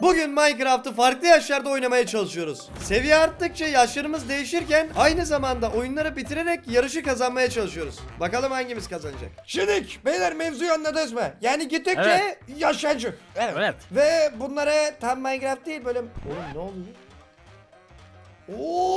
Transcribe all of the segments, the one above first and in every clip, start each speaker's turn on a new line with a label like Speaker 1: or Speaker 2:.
Speaker 1: Bugün Minecraft'ı farklı yaşlarda oynamaya çalışıyoruz. Seviye arttıkça yaşlarımız değişirken aynı zamanda oyunları bitirerek yarışı kazanmaya çalışıyoruz. Bakalım hangimiz kazanacak. Şimdi beyler mevzuyu anladınız mı? Yani gittikçe
Speaker 2: Evet.
Speaker 1: yaşancık. Evet.
Speaker 2: Evet.
Speaker 1: Ve bunlara tam Minecraft değil böyle... Oğlum ne oluyor? Oo!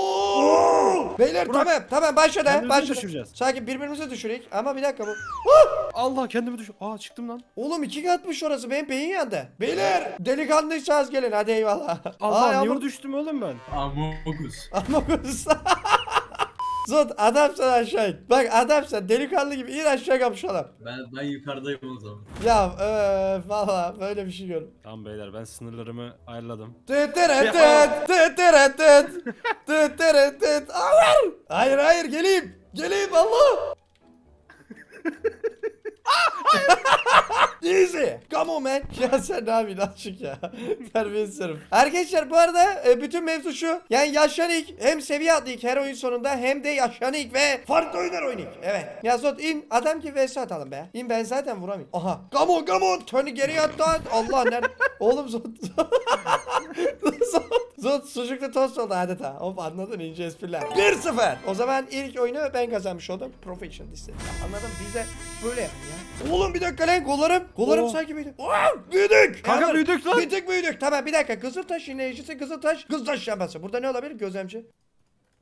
Speaker 1: Beyler
Speaker 2: Burak,
Speaker 1: tamam tamam başladı
Speaker 2: kendimizi
Speaker 1: başladı.
Speaker 2: düşüreceğiz.
Speaker 1: Sakin birbirimizi düşürük ama bir dakika bu.
Speaker 2: Allah kendimi düş. Aa çıktım lan.
Speaker 1: Oğlum iki katmış orası benim beyin yandı. Beyler delikanlıysanız gelin hadi eyvallah.
Speaker 2: Allah
Speaker 1: Ay,
Speaker 2: niye düştüm oğlum ben?
Speaker 3: Amogus.
Speaker 1: Ama. Zot adamsan aşağı in. Bak adamsan delikanlı gibi in aşağı kapışalım.
Speaker 3: Ben ben yukarıdayım o zaman.
Speaker 1: Ya eee valla böyle bir şey görüyorum.
Speaker 2: Tamam beyler ben sınırlarımı ayarladım.
Speaker 1: Tıt tırıt tıt, tıt tırıt tıt, tıt. Hayır hayır geleyim. Geleyim Allah. Easy. Come on man. Ya sen ne yapıyorsun açık ya. Terbiyesiz herif. Arkadaşlar bu arada e, bütün mevzu şu. Yani yaşayan ilk hem seviye atlayık her oyun sonunda hem de yaşayan ilk ve farklı oyunlar oynayık. Evet. Ya Zot in adam gibi vs atalım be. İn ben zaten vuramıyorum. Aha. Come on come on. Tony geriye attı. Allah nerede? Oğlum Zot. Zot sucuklu tost oldu adeta. Hop anladın ince espriler. 1-0. O zaman ilk oyunu ben kazanmış oldum. Professional liste. Anladın biz de böyle yap ya. Oğlum bir dakika lan kollarım. Kollarım
Speaker 2: Oo.
Speaker 1: sanki büyüdü. Oo, büyüdük.
Speaker 2: Kanka
Speaker 1: Yağmur,
Speaker 2: büyüdük lan.
Speaker 1: Bir tık büyüdük. Tamam bir dakika. Kızıltaş inleyicisi Kızıltaş. Kızıltaş şambası. Burada ne olabilir? Gözlemci.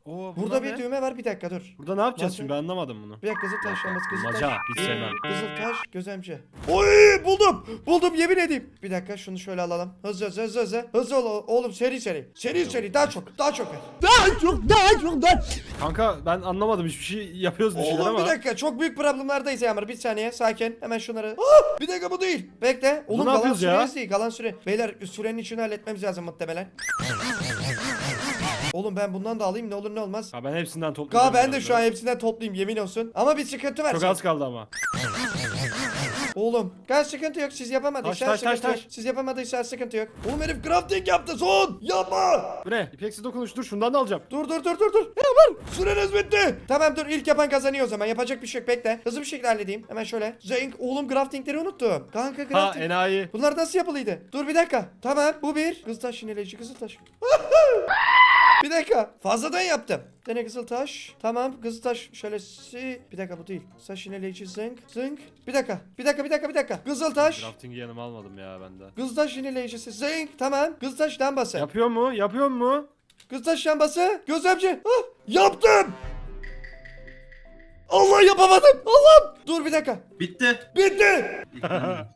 Speaker 2: Oo,
Speaker 1: Burada bir
Speaker 2: ne?
Speaker 1: düğme var. Bir dakika dur.
Speaker 2: Burada ne yapacağız
Speaker 1: Nasıl?
Speaker 2: şimdi ben anlamadım bunu.
Speaker 1: Bir dakika Kızıltaş şambası. Kızıltaş.
Speaker 2: Maca hiç sevmem.
Speaker 1: Kızıltaş gözlemci. Oy buldum. Buldum yemin edeyim. Bir dakika şunu şöyle alalım. Hızlı hızlı hızlı hızlı. Hızlı ol oğlum seri seri. Seri seri daha çok. Daha çok ver. Daha çok daha çok daha.
Speaker 2: Kanka ben anlamadım hiçbir şey yapıyoruz bir şeyler
Speaker 1: Oğlum
Speaker 2: ama.
Speaker 1: bir dakika çok büyük problemlerdayız Yağmur. Bir saniye sakin. Hemen şunları. Bir dakika bu değil. Bekle. Oğlum
Speaker 2: ne
Speaker 1: kalan
Speaker 2: yapıyoruz ya?
Speaker 1: süreniz değil. Kalan süre. Beyler sürenin içini halletmemiz lazım muhtemelen. Oğlum ben bundan da alayım ne olur ne olmaz.
Speaker 2: Ha ben hepsinden toplayacağım.
Speaker 1: Ka ben de şu an hepsinden toplayayım yemin olsun. Ama bir sıkıntı var.
Speaker 2: Çok az kaldı ama.
Speaker 1: Oğlum gaz sıkıntı yok siz yapamadıysanız
Speaker 2: Taş, taş, taş,
Speaker 1: sıkıntı
Speaker 2: taş.
Speaker 1: Siz yapamadıysanız sıkıntı yok. Oğlum herif crafting yaptı son. Yapma.
Speaker 2: Bu ne? İpeksi dokunuş dur şundan da alacağım.
Speaker 1: Dur dur dur dur dur. Hemen. Süreniz bitti. Tamam dur ilk yapan kazanıyor o zaman. Yapacak bir şey yok bekle. Hızlı bir şekilde halledeyim. Hemen şöyle. Zenk oğlum craftingleri unuttum. Kanka
Speaker 2: Ha
Speaker 1: crafting.
Speaker 2: enayi.
Speaker 1: Bunlar nasıl yapılıydı? Dur bir dakika. Tamam bu bir. Kızıltaş yineleyici kızıltaş. Bir dakika. Fazladan yaptım. Dene kızıltaş. Tamam kızıltaş şöyle si. Bir dakika bu değil. Saç yineleyici zınk. Zınk. Bir dakika. Bir dakika bir dakika bir dakika. Kızıltaş.
Speaker 2: Crafting'i yanıma almadım ya bende.
Speaker 1: Kızıltaş yineleyicisi zınk. Tamam. Kızıltaş lambası.
Speaker 2: Yapıyor mu? Yapıyor mu?
Speaker 1: Kızıltaş lambası. Gözlemci. Ah, yaptım. Allah yapamadım. Allah'ım. Dur bir dakika.
Speaker 3: Bitti.
Speaker 1: Bitti.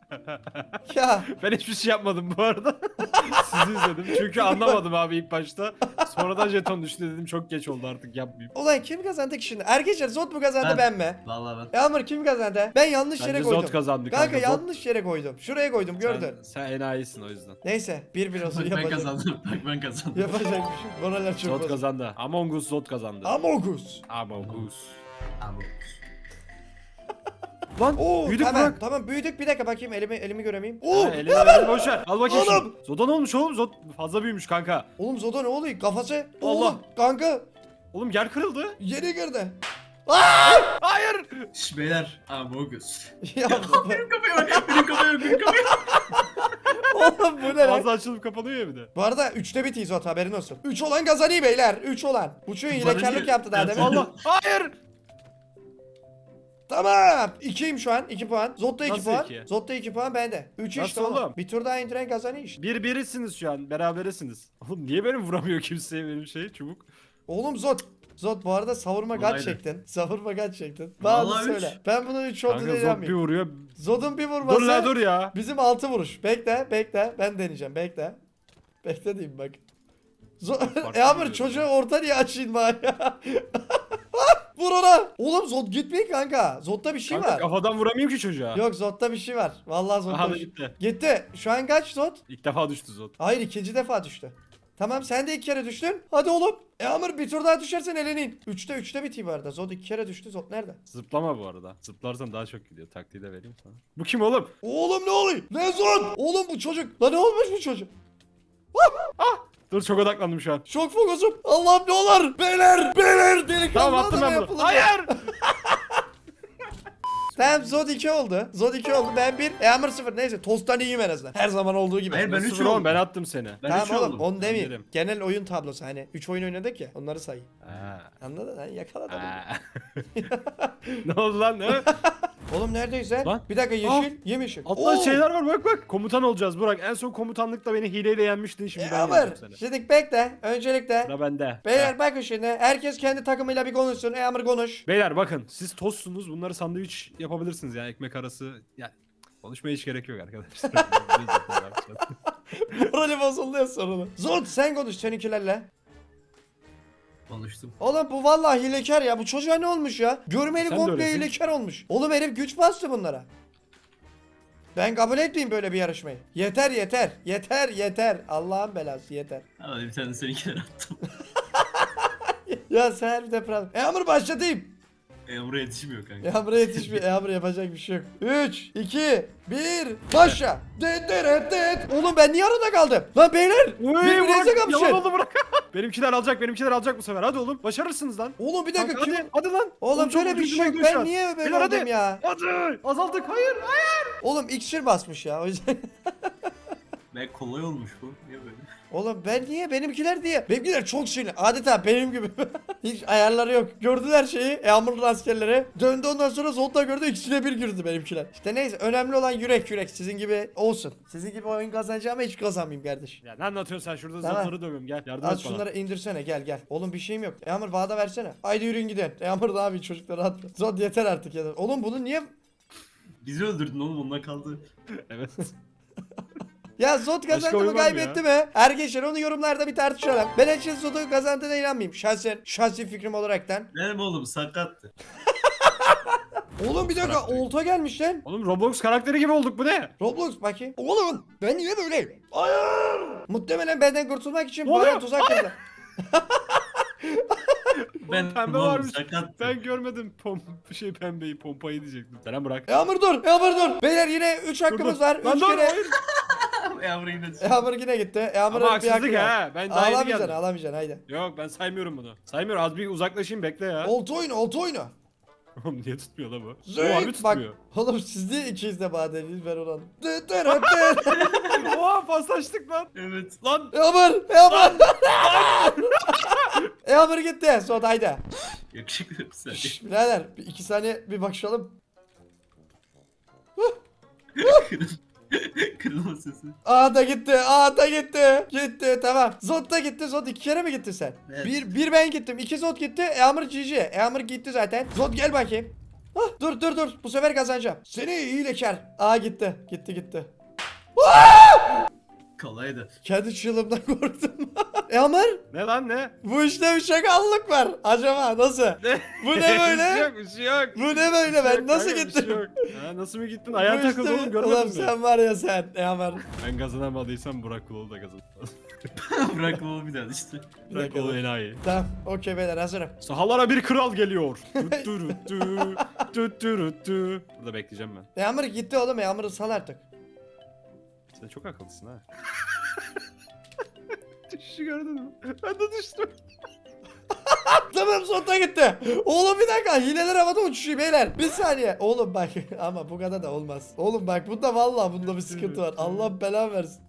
Speaker 1: Ya.
Speaker 2: Ben hiçbir şey yapmadım bu arada. Sizi izledim. Çünkü anlamadım abi ilk başta. Sonradan jeton düştü dedim çok geç oldu artık yapmayayım.
Speaker 1: Olay kim kazandı ki şimdi? Arkadaşlar Zot mu kazandı ben,
Speaker 3: Ben.
Speaker 1: mi?
Speaker 3: Vallahi ben.
Speaker 1: Yağmur kim kazandı? Ben yanlış yere
Speaker 2: Bence
Speaker 1: koydum.
Speaker 2: Zot kazandı
Speaker 1: Kanka,
Speaker 2: kanka. Zot-
Speaker 1: yanlış yere koydum. Şuraya koydum gördün.
Speaker 2: Sen, sen enayisin o yüzden.
Speaker 1: Neyse bir bir olsun
Speaker 3: Bak ben kazandım. Bak ben kazandım.
Speaker 1: Yapacak bir şey. Moraller çok
Speaker 2: Zot kazandı. Among Us Zot kazandı.
Speaker 1: Amogus.
Speaker 2: Among Us. Lan
Speaker 1: Oo
Speaker 2: büyüdük
Speaker 1: tamam
Speaker 2: bırak.
Speaker 1: tamam büyüdük bir dakika bakayım elimi elimi göremeyeyim. Oo
Speaker 2: Ha, elini elini boş ver. Al bakayım
Speaker 1: Oğlum.
Speaker 2: şunu. Zoda ne olmuş oğlum? Zot fazla büyümüş kanka.
Speaker 1: oğlum Zoda ne oluyor kafası?
Speaker 2: Allah.
Speaker 1: Oğlum kanka
Speaker 2: Oğlum yer kırıldı.
Speaker 1: yeni girdi.
Speaker 2: Hayır.
Speaker 3: Şş beyler. Amogus.
Speaker 1: ya
Speaker 3: Benim kafaya bak. Benim kafaya bak. Benim kafaya bak.
Speaker 1: oğlum bu ne lan?
Speaker 2: Ağzı açılıp kapanıyor ya bir de.
Speaker 1: Bu arada 3'te bitiyiz Zot haberin olsun. 3 olan kazanıyor beyler 3 olan. Bu çocuğun
Speaker 3: Bana
Speaker 1: hilekarlık
Speaker 3: ne?
Speaker 1: yaptı daha
Speaker 3: Ya
Speaker 1: demin.
Speaker 3: Allah.
Speaker 2: Hayır.
Speaker 1: Tamam. 2'yim şu an. 2 puan. Zot'ta 2
Speaker 2: Nasıl
Speaker 1: puan.
Speaker 2: iki?
Speaker 1: Zot'ta 2 puan bende. 3
Speaker 2: Nasıl
Speaker 1: işte oğlum.
Speaker 2: oğlum?
Speaker 1: Bir tur daha indiren kazanıyor işte.
Speaker 2: Bir birisiniz şu an. Berabersiniz. Oğlum niye benim vuramıyor kimseye benim şey çubuk?
Speaker 1: Oğlum Zot. Zot bu arada savurma kaç
Speaker 3: Kolaydı.
Speaker 1: çektin. Savurma kaç çektin. Bana
Speaker 3: Vallahi
Speaker 1: söyle.
Speaker 3: üç.
Speaker 1: Ben bunu 3 oldu
Speaker 2: Kanka. Zot bir vuruyor.
Speaker 1: Zod'un bir vurması.
Speaker 2: Dur la dur ya.
Speaker 1: Bizim 6 vuruş. Bekle bekle. Ben deneyeceğim. Bekle. Bekle diyeyim bak. Zo
Speaker 2: Farklı
Speaker 1: e Amr
Speaker 2: bir
Speaker 1: çocuğu orta niye açayım bari ya? Vur ona. Oğlum Zod gitmiyor kanka. Zod'da bir şey
Speaker 2: Kanka
Speaker 1: var.
Speaker 2: kafadan vuramıyorum ki çocuğa.
Speaker 1: Yok Zod'da bir şey var. Vallahi Zod'da
Speaker 2: Aha da
Speaker 1: bir şey.
Speaker 2: gitti.
Speaker 1: Gitti. Şu an kaç Zod?
Speaker 2: İlk defa düştü Zot.
Speaker 1: Hayır ikinci defa düştü. Tamam sen de iki kere düştün. Hadi oğlum. E Amr bir tur daha düşersen elenin. Üçte üçte bitiyor bu arada. Zod iki kere düştü. Zod nerede?
Speaker 2: Zıplama bu arada. Zıplarsan daha çok gidiyor. Taktiği de vereyim sana. Bu kim oğlum?
Speaker 1: Oğlum ne oluyor? Ne Zod? Oğlum bu çocuk. Lan ne olmuş bu çocuk?
Speaker 2: Dur çok odaklandım şu an.
Speaker 1: Çok fokusum. Allah'ım ne olur. Beyler. Beyler. Delikanlı
Speaker 2: Tamam attım
Speaker 1: adama
Speaker 2: ben bunu. Hayır.
Speaker 1: Tamam Zod 2 oldu. Zod 2 oldu. Ben 1. Yağmur 0. Neyse tosttan iyiyim en azından. Her zaman olduğu gibi.
Speaker 3: Hayır, ben
Speaker 2: Sıfır
Speaker 3: üç
Speaker 2: oğlum,
Speaker 3: oldum.
Speaker 2: ben attım seni.
Speaker 3: Ben
Speaker 1: tamam
Speaker 3: üç
Speaker 1: oğlum
Speaker 3: oldum.
Speaker 1: onu demeyeyim.
Speaker 2: Bilirim.
Speaker 1: Genel oyun tablosu hani 3 oyun oynadık ya onları say.
Speaker 2: Ha.
Speaker 1: Anladın lan yakaladım.
Speaker 2: Ha. ne oldu lan ne?
Speaker 1: Oğlum neredeyiz lan? Bir dakika yeşil, yemyeşil.
Speaker 2: Altta
Speaker 1: Oo!
Speaker 2: şeyler var bak bak. Komutan olacağız Burak. En son komutanlıkta beni hileyle yenmiştin şimdi ben
Speaker 1: Yağmur.
Speaker 2: yeneceğim seni.
Speaker 1: Şimdi bekle. Öncelikle.
Speaker 2: Sıra bende.
Speaker 1: Beyler
Speaker 2: Heh.
Speaker 1: bakın şimdi. Herkes kendi takımıyla bir konuşsun. Yağmur konuş.
Speaker 2: Beyler bakın siz tostsunuz bunları sandviç yapabilirsiniz yani ekmek arası. Yani konuşmaya hiç gerek yok arkadaşlar.
Speaker 1: Morali bozuldu ya sonunda. Zod sen konuş seninkilerle.
Speaker 3: Konuştum.
Speaker 1: Oğlum bu vallahi hilekar ya. Bu çocuğa ne olmuş ya? Görmeli
Speaker 2: Sen de
Speaker 1: komple
Speaker 2: öylesin.
Speaker 1: hilekar olmuş. Oğlum herif güç bastı bunlara. Ben kabul etmeyeyim böyle bir yarışmayı. Yeter yeter. Yeter yeter. Allah'ın belası yeter.
Speaker 3: Hadi bir tane seninkiler attım.
Speaker 1: Ya sen bir de problem. Yağmur başlatayım.
Speaker 3: E buraya yetişmiyor kanka.
Speaker 1: Yağmur'a yetişmiyor. Yağmur yapacak bir şey yok. 3, 2, 1, başla. Det det det. Oğlum ben niye arada kaldım? Lan beyler. Birbirinize
Speaker 2: Yalan
Speaker 1: kapışın.
Speaker 2: oldu Burak. benimkiler alacak benimkiler alacak bu sefer. Hadi oğlum başarırsınız lan.
Speaker 1: Oğlum bir dakika
Speaker 2: Kanka,
Speaker 1: kim?
Speaker 2: hadi, hadi lan.
Speaker 1: Oğlum
Speaker 2: çok
Speaker 1: böyle bir şey yok. Ben niye böyle
Speaker 2: Beyler, hadi.
Speaker 1: oldum ya?
Speaker 2: Hadi. Azaldık hayır hayır.
Speaker 1: Oğlum iksir basmış ya. O yüzden.
Speaker 3: Be kolay olmuş bu. Niye böyle?
Speaker 1: Oğlum ben niye? Benimkiler diye. Benimkiler çok sinirli. Adeta benim gibi. Hiç ayarları yok. Gördüler şeyi. Yağmurlu askerleri. Döndü ondan sonra Zolt'ta gördü. İkisine bir girdi benimkiler. İşte neyse. Önemli olan yürek yürek. Sizin gibi olsun. Sizin gibi oyun kazanacağıma hiç kazanmayayım kardeş.
Speaker 2: Ya ne anlatıyorsun sen şurada
Speaker 1: Tamam.
Speaker 2: zotları dövüyorum gel yardım
Speaker 1: Az
Speaker 2: et bana.
Speaker 1: şunları indirsene gel gel. Oğlum bir şeyim yok. Yağmur bağda versene. Haydi yürüyün gidin. Yağmur da abi çocukları at. Zod yeter artık ya. Oğlum bunu niye...
Speaker 3: Bizi öldürdün oğlum onunla kaldı.
Speaker 2: Evet.
Speaker 1: Ya Zod kazandı mı
Speaker 2: var
Speaker 1: kaybetti mi? Arkadaşlar onu yorumlarda bir tartışalım. Ben için Zod'un kazandığına inanmayayım. Şahsen şahsi fikrim olaraktan.
Speaker 3: Benim oğlum sakattı.
Speaker 1: Oğlum bir dakika
Speaker 2: Bırak.
Speaker 1: olta gelmiş lan.
Speaker 2: Oğlum Roblox karakteri gibi olduk bu ne?
Speaker 1: Roblox bakayım. Oğlum ben niye böyleyim? Hayır. Muhtemelen benden kurtulmak için
Speaker 2: Ne
Speaker 1: bana
Speaker 2: oluyor?
Speaker 1: tuzak kurdu.
Speaker 3: Ben
Speaker 2: pembe
Speaker 3: oğlum
Speaker 2: varmış.
Speaker 3: sakattı.
Speaker 2: Ben görmedim pom şey pembeyi pompayı diyecektim. Selam bırak.
Speaker 1: Yağmur dur. Yağmur dur. Beyler yine 3 hakkımız var.
Speaker 2: Lan
Speaker 1: 3
Speaker 2: dur
Speaker 1: kere.
Speaker 2: hayır.
Speaker 3: Yavru yine
Speaker 1: Yağmur yine gitti. Yağmur'un
Speaker 2: Ama
Speaker 1: bir
Speaker 2: haksızlık ha. Ben daha yeni
Speaker 1: Ağlamayacaksın
Speaker 2: geldim.
Speaker 1: ağlamayacaksın haydi.
Speaker 2: Yok ben saymıyorum bunu. Saymıyorum az bir uzaklaşayım bekle ya.
Speaker 1: Olta oyunu olta oyunu.
Speaker 2: Oğlum niye tutmuyor la bu? O harbi
Speaker 1: Zeyt bak.
Speaker 2: tutmuyor.
Speaker 1: Oğlum siz niye ikiniz de badeniz ben olan. Dı dı dı dı.
Speaker 2: Oha paslaştık lan.
Speaker 3: Evet.
Speaker 2: Lan
Speaker 1: Yağmur Yağmur. Yağmur gitti. Son haydi.
Speaker 3: Yakışıklı sen.
Speaker 1: Şşş birader bir iki saniye bir bakışalım.
Speaker 3: Kırılma sesi.
Speaker 1: Aa da gitti. Aa da gitti. Gitti tamam. Zod da gitti. Zod iki kere mi gitti sen?
Speaker 3: Evet.
Speaker 1: Bir, bir ben gittim. iki Zod gitti. Yağmur GG. Yağmur gitti zaten. Zod gel bakayım. Hah, dur dur dur. Bu sefer kazanacağım. Seni hilekar. Aa gitti. Gitti gitti.
Speaker 3: Kolaydı.
Speaker 1: Kendi çığlığımdan korktum. Yağmur
Speaker 2: ne lan ne?
Speaker 1: bu işte bir şakallık var. Acaba nasıl?
Speaker 2: Ne?
Speaker 1: Bu ne
Speaker 2: Bir şey
Speaker 1: böyle?
Speaker 2: yok bir şey yok.
Speaker 1: Bu ne böyle ben
Speaker 2: Yok,
Speaker 1: nasıl
Speaker 2: kanka, bir şey
Speaker 1: gittim?
Speaker 2: yok. Ha, nasıl mı gittin? Ayağa
Speaker 1: Bu
Speaker 2: takıldı
Speaker 1: işte-
Speaker 2: oğlum görmedin
Speaker 1: Ulan
Speaker 2: mi?
Speaker 1: sen var ya sen Yağmur.
Speaker 2: Ben kazanamadıysam Burak Kulalı da kazanır.
Speaker 3: Bırak oğlum bir daha işte.
Speaker 1: Bir
Speaker 2: Burak
Speaker 1: dakika,
Speaker 2: Kulalı
Speaker 1: dur.
Speaker 2: enayi.
Speaker 1: Tamam okey beyler hazırım.
Speaker 2: Sahalara bir kral geliyor. Tuttu ruttu. Burada bekleyeceğim ben.
Speaker 1: Yağmur gitti oğlum Yağmur'u sal artık.
Speaker 2: Sen çok akıllısın ha. Düşüşü gördün mü? Ben de düştüm.
Speaker 1: Tamam sonuna gitti. Oğlum bir dakika hileler havada uçuşuyor beyler. Bir saniye. Oğlum bak ama bu kadar da olmaz. Oğlum bak bunda vallahi bunda bir sıkıntı var. Allah belanı versin.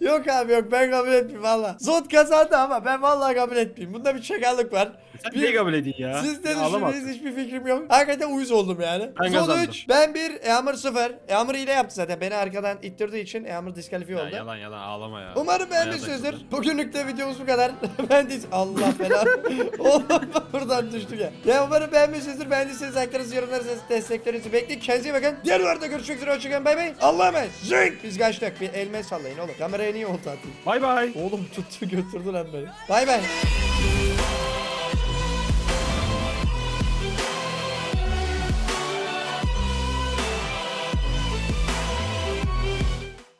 Speaker 1: yok abi yok ben kabul etmeyeyim valla. Zot kazandı ama ben vallahi kabul etmeyeyim. Bunda bir çakallık var.
Speaker 2: Sen
Speaker 1: Bir-
Speaker 2: niye kabul edin ya?
Speaker 1: Siz ne düşündüğünüz hiçbir fikrim yok. Hakikaten uyuz oldum yani.
Speaker 2: Ben
Speaker 1: Zod
Speaker 2: kazandım.
Speaker 1: 3, ben 1, Yağmur 0. Yağmur hile yaptı zaten. Beni arkadan ittirdiği için Yağmur diskalifiye
Speaker 2: Ya,
Speaker 1: oldu.
Speaker 2: yalan yalan ağlama ya.
Speaker 1: Umarım beğenmişsinizdir. Bugünlük de videomuz bu kadar. Beğendiyseniz Allah falan. Oğlum buradan düştük ya. Ya umarım beğenmişsinizdir. Beğendiyseniz like'larınızı, yorumlarınızı, desteklerinizi bekleyin. Kendinize iyi bakın. Diğer videolarda görüşmek üzere. Hoşçakalın. Bay bay. Allah'a emanet. Zing. Biz kaçtık. Bir elme sallayın oğlum. Kameraya niye olta atayım?
Speaker 2: Bay bay.
Speaker 1: Oğlum tuttu götürdü lan beni. Bay bay.